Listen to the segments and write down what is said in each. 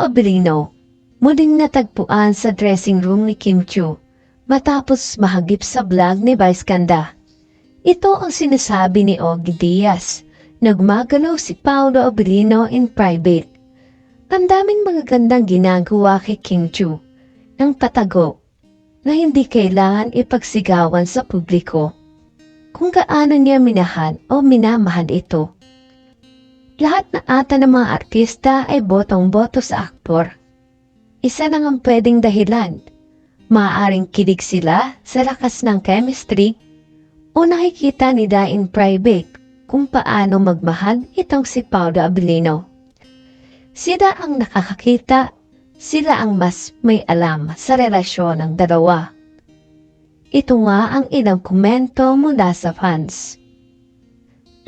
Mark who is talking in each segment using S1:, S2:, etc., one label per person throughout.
S1: Abilino, muling natagpuan sa dressing room ni Kim Chu matapos mahagip sa vlog ni Vice Ganda. Ito ang sinasabi ni Ogie Diaz. Nagmagalaw si Paolo Abilino in private. Ang daming mga gandang ginagawa kay Kim Chu ng patago na hindi kailangan ipagsigawan sa publiko kung gaano niya minahan o minamahal ito. Lahat na ata ng mga artista ay botong-boto sa aktor. Isa lang ang pwedeng dahilan. Maaaring kilig sila sa lakas ng chemistry o nakikita nila in private kung paano magmahal itong si Paolo Abilino. Sila ang nakakakita, sila ang mas may alam sa relasyon ng dalawa. Ito nga ang ilang komento mula sa fans.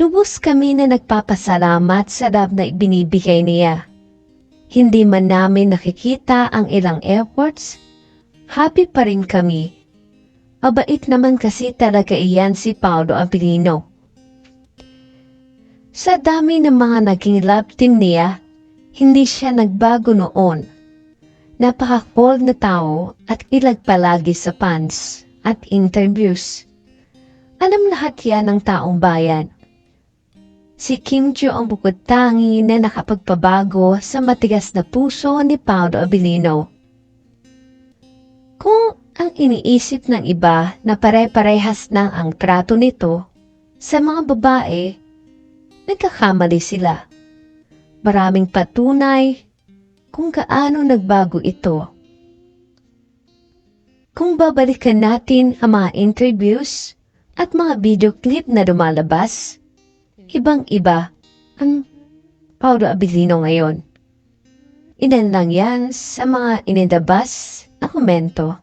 S1: Lubos kami na nagpapasalamat sa love na ibinibigay niya. Hindi man namin nakikita ang ilang efforts, happy pa rin kami. Mabait naman kasi talaga iyan si Paolo Abilino. Sa dami ng mga naging love team niya, hindi siya nagbago noon. Napaka-cold na tao at ilag palagi sa fans at interviews. Alam lahat yan ng taong bayan. Si Kim Joo ang bukod tangi na nakapagpabago sa matigas na puso ni Paolo Abilino. Kung ang iniisip ng iba na pare-parehas na ang trato nito sa mga babae, nagkakamali sila. Maraming patunay kung gaano nagbago ito. Kung babalikan natin ang mga interviews at mga video clip na lumalabas, ibang-iba ang Paulo Abilino ngayon. Ilan lang yan sa mga inilabas na komento.